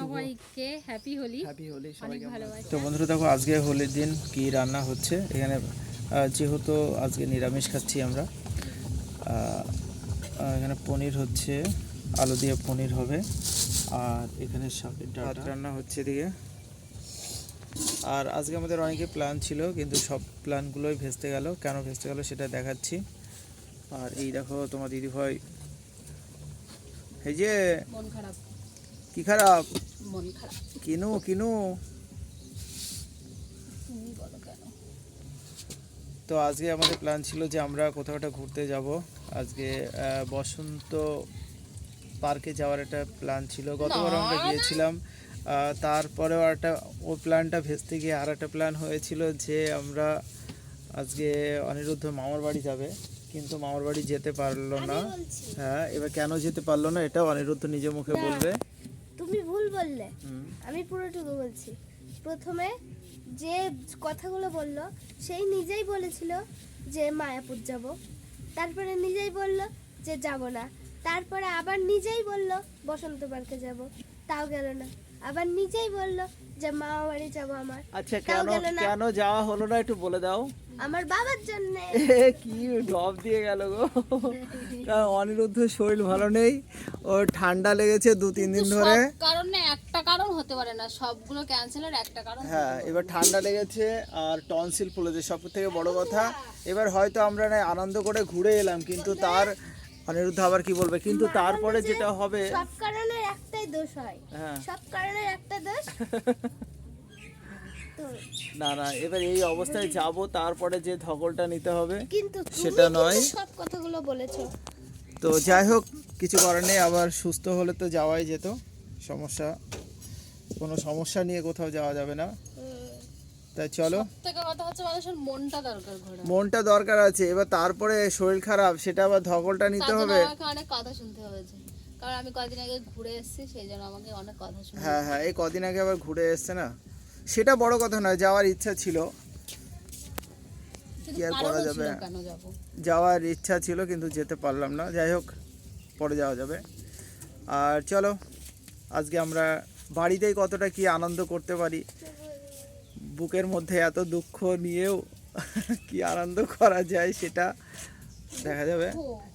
সবাইকে happy Holi. Happy Holi সবাইকে তো বন্ধুরা দেখো আজকে হোলির দিন কি রান্না হচ্ছে? এখানে যেহেতু আজকে নিরামিষ খাচ্ছি আমরা এখানে পনির হচ্ছে আলু দিয়ে পনির হবে আর এখানে শাকের রান্না হচ্ছে এদিকে। আর আজকে আমাদের অনেকে প্ল্যান ছিল কিন্তু সব প্ল্যানগুলোই ভেস্তে গেল। কেন ভেস্তে গেল সেটা দেখাচ্ছি। আর এই দেখো তোমার দিদি ভাই এই যে মন খারাপ। কি খারাপ? মন খারাপ। কিনু কিনু। তুমি বলো কেন? তো আজকে আমাদের প্ল্যান ছিল যে আমরা কোথাও একটা ঘুরতে যাব। আজকে বসন্ত পার্কে যাওয়ার একটা প্ল্যান ছিল। গতবার আমরা গিয়েছিলাম। তারপরেও একটা ও প্ল্যানটা ভেস্তে গিয়ে আর একটা প্ল্যান হয়েছিল যে আমরা আজকে অনিরুদ্ধ মামার বাড়ি যাবে। কিন্তু মামার বাড়ি যেতে পারল না। হ্যাঁ এবার কেন যেতে পারল না এটা অনিরুদ্ধ নিজে মুখে বলবে। তুমি ভুল বললে। আমি পুরোটুকু বলছি। প্রথমে যে কথাগুলো বলল সেই নিজেই বলেছিল যে মায়াপুর যাব। তারপরে নিজেই বলল যে যাব না। তারপরে আবার নিজেই বলল বসন্ত পার্কে যাব। তাও গেল না। আবার নিজেই বলল যে মামা বাড়ি যাব আমার। আচ্ছা কেন কেন যাওয়া হলো না একটু বলে দাও। আমার বাবার জন্য। কি ড্রপ দিয়ে গেল গো। কারণ অনিরুদ্ধ শরীর ভালো নেই ওর ঠান্ডা লেগেছে দু তিন দিন ধরে। কারণে একটা কারণ হতে পারে না সবগুলো ক্যান্সেলের একটা কারণ হ্যাঁ এবার ঠান্ডা লেগেছে আর টনসিল ফুলেছে সব থেকে বড় কথা এবার হয়তো আমরা না আনন্দ করে ঘুরে এলাম কিন্তু তার অনিরুদ্ধ আবার কি বলবে? কিন্তু তারপরে যেটা হবে সব কারণে একটাই দোষ হয়। হ্যাঁ। সব কারণে একটা দোষ না না এবার এই অবস্থায় যাব তারপরে যে ধকলটা নিতে হবে কিন্তু সেটা নয়। সব কথাগুলো বলেছ। তো যাই হোক কিছু করার নেই আবার সুস্থ হলে তো যাওয়াই যেত সমস্যা কোনো সমস্যা নিয়ে কোথাও যাওয়া যাবে না। তাই চলো। থেকে কথা হচ্ছে মানুষের মনটা দরকার মনটা দরকার আছে এবার তারপরে শরীর খারাপ সেটা আবার ধকলটা নিতে হবে। অনেক কথা শুনতে হয়েছে। কারণ আমি কদিন আগে ঘুরে এসেছি সেই জন্য আমাকে অনেক কথা হ্যাঁ হ্যাঁ এই কদিন আগে আবার ঘুরে এসছে না? সেটা বড় কথা নয় যাওয়ার ইচ্ছা ছিল। কি আর করা যাবে? যাওয়ার ইচ্ছা ছিল কিন্তু যেতে পারলাম না। যাই হোক পরে যাওয়া যাবে। আর চলো আজকে আমরা বাড়িতেই কতটা কি আনন্দ করতে পারি। বুকের মধ্যে এত দুঃখ নিয়েও কি আনন্দ করা যায় সেটা দেখা যাবে।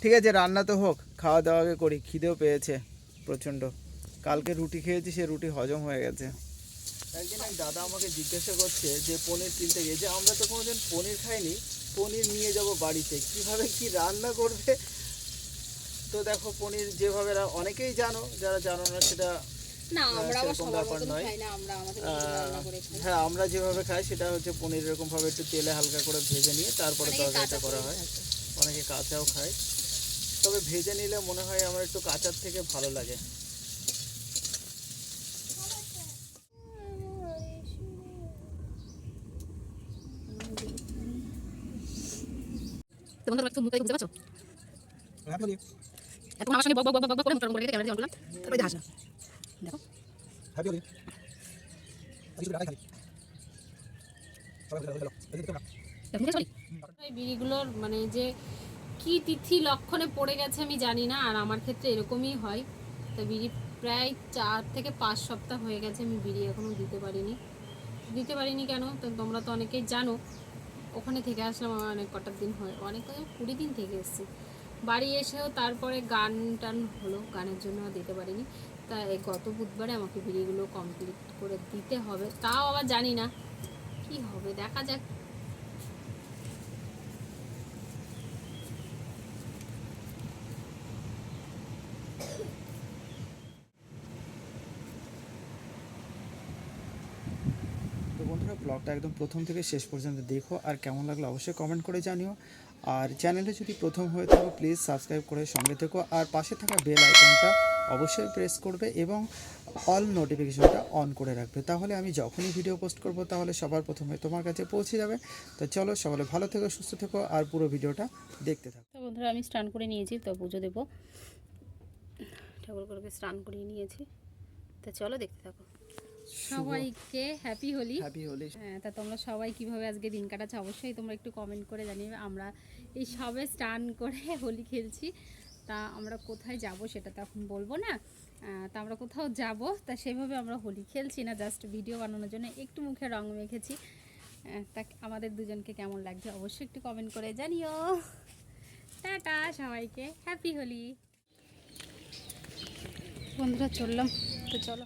ঠিক আছে রান্না তো হোক খাওয়া দাওয়াকে করি খিদেও পেয়েছে প্রচণ্ড। কালকে রুটি খেয়েছি সে রুটি হজম হয়ে গেছে। একদিন এক দাদা আমাকে জিজ্ঞাসা করছে যে পনির কিনতে গিয়ে যে আমরা তো কোনোদিন পনির খাইনি পনির নিয়ে যাব বাড়িতে কীভাবে কি রান্না করবে? তো দেখো পনির যেভাবে অনেকেই জানো যারা জানো না সেটা হ্যাঁ আমরা যেভাবে খাই সেটা হচ্ছে পনির এরকম ভাবে একটু তেলে হালকা করে ভেজে নিয়ে তারপরে তরকারিটা করা হয়। অনেকে কাঁচাও খায়। তবে ভেজে নিলে মনে হয় আমার একটু কাঁচার থেকে ভালো লাগে। তোমাদের একটু মুখে বুঝতে পারছ? এখন আমার সঙ্গে বক বক বক বক করে মুখটা করে ক্যামেরা দিয়ে অন করলাম তারপরে হাসা দেখো। এই বিড়িগুলোর মানে যে কি তিথি লক্ষণে পড়ে গেছে আমি জানি না আর আমার ক্ষেত্রে এরকমই হয়। তো বিড়ি প্রায় চার থেকে পাঁচ সপ্তাহ হয়ে গেছে আমি বিড়ি এখনও দিতে পারিনি। দিতে পারিনি কেন? তো তোমরা তো অনেকেই জানো ওখানে থেকে আসলাম, আমার অনেক কটার দিন হয়ে, অনেক কুড়ি দিন থেকে এসেছি। বাড়ি এসেও তারপরে গান টান হলো, গানের জন্য দিতে পারিনি। তা এই গত বুধবারে আমাকে বিড়িগুলো কমপ্লিট করে দিতে হবে। তাও আবার জানি না কি হবে, দেখা যাক তো বন্ধুরা ব্লগটা একদম প্রথম থেকে শেষ পর্যন্ত দেখো, আর কেমন লাগল অবশ্যই কমেন্ট করে জানিও। আর চ্যানেলে যদি প্রথম হয়ে থাকো প্লিজ সাবস্ক্রাইব করে সঙ্গে থেকো, আর পাশে থাকা বেল আইকনটা অবশ্যই প্রেস করবে এবং অল নোটিফিকেশনটা অন করে রাখবে। তাহলে আমি যখনই ভিডিও পোস্ট করব, তাহলে সবার প্রথমে তোমার কাছে পৌঁছে যাবে। তো চলো সকলে ভালো থেকো, সুস্থ থেকো, আর পুরো ভিডিওটা দেখতে থাকো। তো বন্ধুরা, আমি স্নান করে নিয়েছি, তো পুজো দেবো। ঠাকুরকে স্নান করিয়ে নিয়েছি। তো চলো, দেখতে থাকো। সবাইকে হ্যাপি হোলি হ্যাপি হোলি হ্যাঁ তা তোমরা সবাই কীভাবে আজকে দিন কাটাচ্ছে অবশ্যই তোমরা একটু কমেন্ট করে জানিয়ে আমরা এই সবে স্নান করে হোলি খেলছি। তা আমরা কোথায় যাব সেটা তো এখন বলব না। তা আমরা কোথাও যাব তা সেভাবে আমরা হোলি খেলছি না জাস্ট ভিডিও বানানোর জন্য একটু মুখে রং মেখেছি। তা আমাদের দুজনকে কেমন লাগছে অবশ্যই একটু কমেন্ট করে জানিও। টাটা সবাইকে হ্যাপি হোলি বন্ধুরা চললাম তো চলো।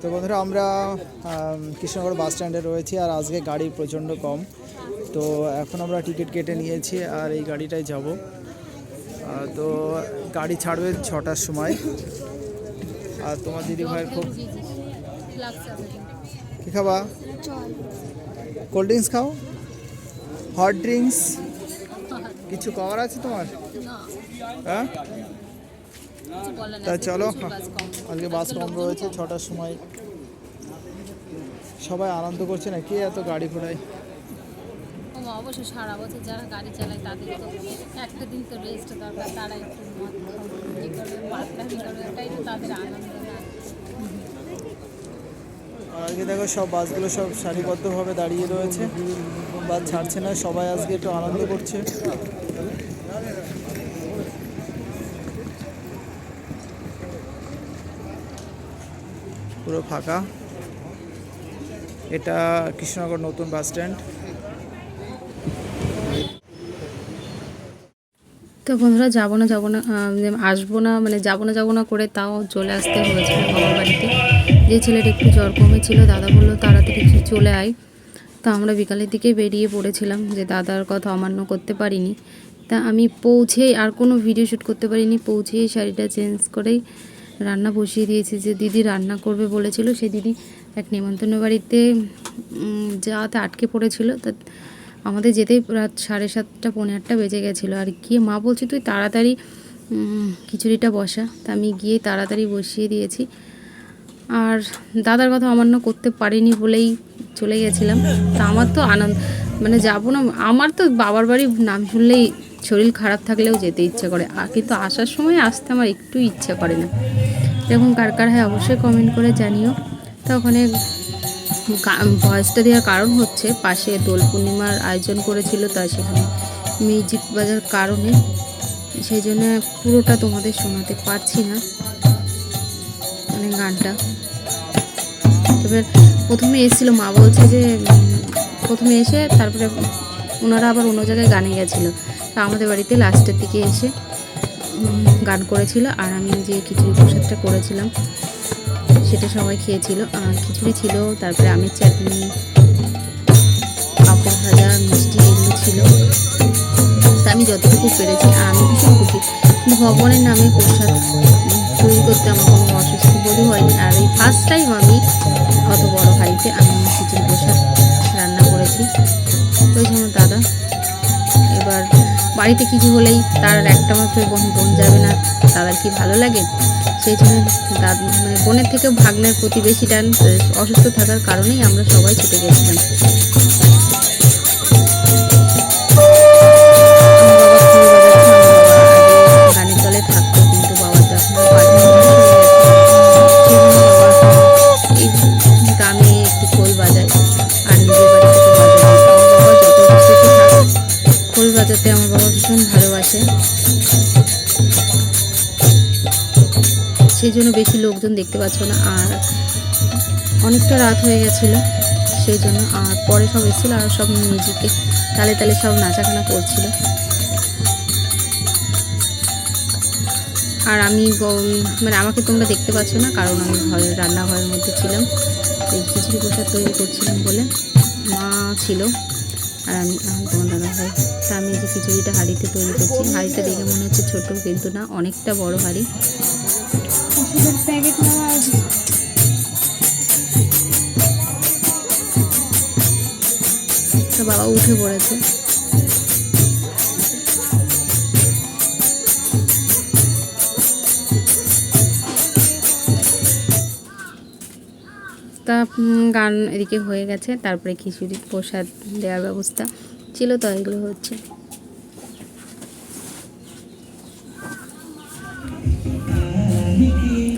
তো বন্ধুরা আমরা আম, কৃষ্ণনগর বাস স্ট্যান্ডে রয়েছি আর আজকে গাড়ি প্রচণ্ড কম। তো এখন আমরা টিকিট কেটে নিয়েছি আর এই গাড়িটায় যাব। তো গাড়ি ছাড়বে ছটার সময়। আর তোমার দিদি ভাইয়ের খুব কী খাবা? কোল্ড ড্রিঙ্কস খাও? হট ড্রিঙ্কস কিছু কভার আছে তোমার? হ্যাঁ? তা চলো আজকে বাস কম রয়েছে ছটার সময়। সবাই আনন্দ করছে না কে এত গাড়ি ঘোড়ায়? অবশ্যই সারা বছর যারা গাড়ি চালায় তাদের তো একটা দিন তো রেস্ট দরকার তারা একটু মদ করবে মাতলামি করবে ওটাই তো তাদের আনন্দ আর আজকে দেখো সব বাসগুলো সব সারিবদ্ধভাবে দাঁড়িয়ে রয়েছে বাস ছাড়ছে না সবাই আজকে একটু আনন্দ করছে। পুরো ফাঁকা। এটা কৃষ্ণনগর নতুন বাস স্ট্যান্ড। তো বন্ধুরা, যাব না যাব না আসব না মানে যাব না যাব না করে তাও চলে আসতে হয়েছিল বাবার বাড়িতে। যে ছেলের একটু জ্বর কমেছিল, দাদা বলল তাড়াতাড়ি চলে আয়। তা আমরা বিকালের দিকে বেরিয়ে পড়েছিলাম যে দাদার কথা অমান্য করতে পারিনি। তা আমি পৌঁছেই আর কোনো ভিডিও শ্যুট করতে পারিনি, পৌঁছেই শাড়িটা চেঞ্জ করেই রান্না বসিয়ে দিয়েছি, যে দিদি রান্না করবে বলেছিল, সেই দিদি এক নেমন্তন্ন বাড়িতে যাতে আটকে পড়েছিল, তা আমাদের যেতেই রাত সাড়ে সাতটা, পৌনে আটটা বেজে গেছিল। আর গিয়ে মা বলছে, তুই তাড়াতাড়ি খিচুড়িটা বসা। তা আমি গিয়ে তাড়াতাড়ি বসিয়ে দিয়েছি। আর দাদার কথা অমান্য করতে পারিনি বলেই চলে গেছিলাম। তা আমার তো আনন্দ মানে যাব না, আমার তো বাবার বাড়ি নাম শুনলেই শরীর খারাপ থাকলেও যেতে ইচ্ছে করে। আর কিন্তু আসার সময় আসতে আমার একটু ইচ্ছে করে না। এরকম কার কার হয় অবশ্যই কমেন্ট করে জানিও। তা ওখানে ভয়েসটা দেওয়ার কারণ হচ্ছে পাশে দোল পূর্ণিমার আয়োজন করেছিল তা সেখানে মিউজিক বাজার কারণে সেই জন্য পুরোটা তোমাদের শোনাতে পারছি না। মানে গানটা। এবার প্রথমে এসেছিল, মা বলছে যে প্রথমে এসে তারপরে ওনারা আবার অন্য জায়গায় গানে গেছিল। তা আমাদের বাড়িতে লাস্টের দিকে এসে গান করেছিল আর আমি যে খিচুড়ি প্রসাদটা করেছিলাম, সেটা সবাই খেয়েছিল। আর খিচুড়ি ছিল, তারপরে আমের চাটনি, পাঁপড় ভাজা, মিষ্টি এগুলো ছিল। তা আমি যতটুকু পেরেছি, আর আমি ভীষণ খুশি। ভগবানের নামে প্রসাদ তৈরি করতে আমার কোনো অসুস্থ বোধই হয়নি। আর এই ফার্স্ট টাইম আমি অত বড় হাড়িতে আমি খিচুড়ি প্রসাদ রান্না করেছি। ওই জন্য দাদা বাড়িতে কিছু হলেই তার একটা মাত্র বোন বোন যাবে না দাদার কি ভালো লাগে? সেই জন্য দাদ মানে বোনের থেকেও ভাগ্নের প্রতিবেশী ডান অসুস্থ থাকার কারণেই আমরা সবাই ছুটে গেছিলাম। জন্য বেশি লোকজন দেখতে পাচ্ছ না, আর অনেকটা রাত হয়ে গেছিল সেই জন্য, আর পরে সব এসেছিল আর সব মিউজিকে তালে তালে সব নাচাখানা করছিল। আর আমি মানে আমাকে তোমরা দেখতে পাচ্ছ না, কারণ আমি ঘরের রান্নাঘরের মধ্যে ছিলাম। এই খিচুড়ি প্রসাদ তৈরি করছিলাম বলে মা ছিল, আর আমি তোমার দাদা ভাই তা আমি যে খিচুড়িটা হাঁড়িতে তৈরি করছি। হাঁড়িটা দেখে মনে হচ্ছে ছোটো, কিন্তু না, অনেকটা বড় হাঁড়ি। বাবা উঠে পড়েছে। তা গান এদিকে হয়ে গেছে, তারপরে খিচুড়ি, প্রসাদ দেওয়ার ব্যবস্থা। ছিল তো, এগুলো হচ্ছে।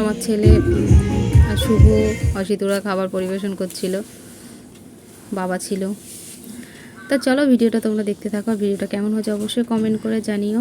আমার ছেলে শুভ অসিতুরা খাবার পরিবেশন করছিল। বাবা ছিল। তা চলো, ভিডিওটা তোমরা দেখতে থাকো। ভিডিওটা কেমন হয়েছে অবশ্যই কমেন্ট করে জানিও।